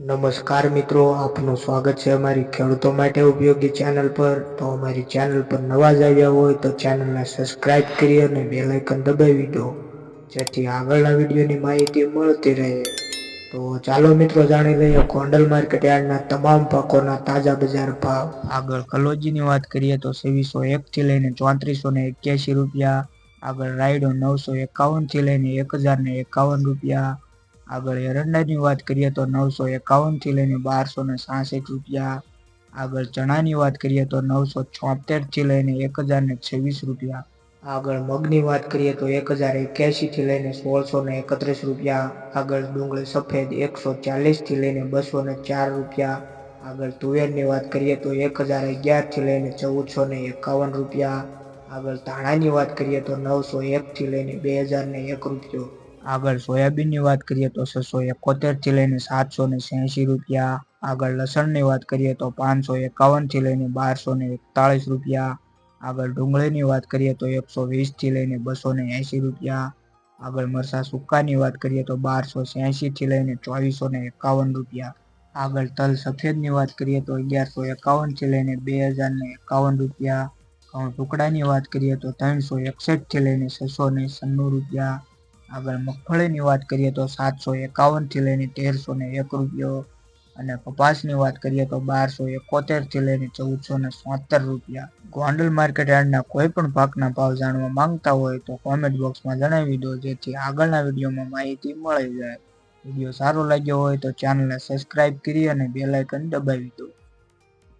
નમસ્કાર મિત્રો, આપનું સ્વાગત છે અમારી ખેડૂતો માટે ઉપયોગી ચેનલ પર. તો અમારી ચેનલ પર નવા જ આવ્યા હોય તો ચેનલને સબસ્ક્રાઇબ કરી અને બેલ આઇકન દબાવી દો, જેથી આગળના વિડીયોની માહિતી મળતી રહે. તો ચાલો મિત્રો, જાણી લઈએ ગોંડલ માર્કેટ યાર્ડના તમામ પાકોના તાજા બજાર ભાવ. આગળ કલોજીની વાત કરીએ તો છવ્વીસો એકથી લઈને ચોત્રીસો ને એક્યાસી રૂપિયા. આગળ રાયડો નવસો એકાવનથી લઈને એક હજાર ને એકાવન રૂપિયા. આગળ એરંડાની વાત કરીએ તો નવસો એકાવનથી લઈને બારસો ને સાસઠ રૂપિયા. આગળ ચણાની વાત કરીએ તો નવસો છોતેરથી લઈને એક હજાર ને છવ્વીસ રૂપિયા. આગળ મગની વાત કરીએ તો એક હજાર એક્યાસીથી લઈને સોળસો ને એકત્રીસ રૂપિયા. આગળ ડુંગળી સફેદ એકસો ચાલીસથી લઈને બસો ને ચાર રૂપિયા. આગળ તુવેરની વાત કરીએ તો એક હજાર અગિયારથી લઈને ચૌદસો ને એકાવન રૂપિયા. આગળ ધાણાની વાત કરીએ તો નવસો એકથી લઈને બે હજાર ને એક રૂપિયો. આગળ સોયાબીનની વાત કરીએ તો છસો એકોતેરથી લઈને સાતસો ને છ્યાસી રૂપિયા. આગળ લસણની વાત કરીએ તો પાંચસો એકાવનથી લઈને બારસો ને એકતાળીસ રૂપિયા. આગળ ડુંગળીની વાત કરીએ તો એકસો વીસથી લઈને બસો ને એંશી રૂપિયા. આગળ મરસા સુકાની વાત કરીએ તો બારસો છ્યાસીથી લઈને ચોવીસો ને એકાવન રૂપિયા. આગળ તલ સફેદની વાત કરીએ તો અગિયારસો એકાવનથી લઈને બે હજાર ને એકાવન રૂપિયા. ઘઉં ટુકડાની વાત કરીએ તો ત્રણસો એકસઠથી લઈને છસો ને સન્નું રૂપિયા. આગળ મગફળીની વાત કરીએ તો સાતસો એકાવનથી લઈને તેરસો ને એક રૂપિયો અને કપાસની વાત કરીએ તો બારસો એકોતેરથી લઈને ચૌદસો ને સોતેર રૂપિયા. ગોંડલ માર્કેટ યાર્ડના કોઈ પણ પાકના ભાવ જાણવા માંગતા હોય તો કોમેન્ટ બોક્સમાં જણાવી દો, જેથી આગળના વિડીયોમાં માહિતી મળી જાય. વીડિયો સારો લાગ્યો હોય તો ચેનલને સબસ્ક્રાઇબ કરી અને બેલાઇકન દબાવી દો.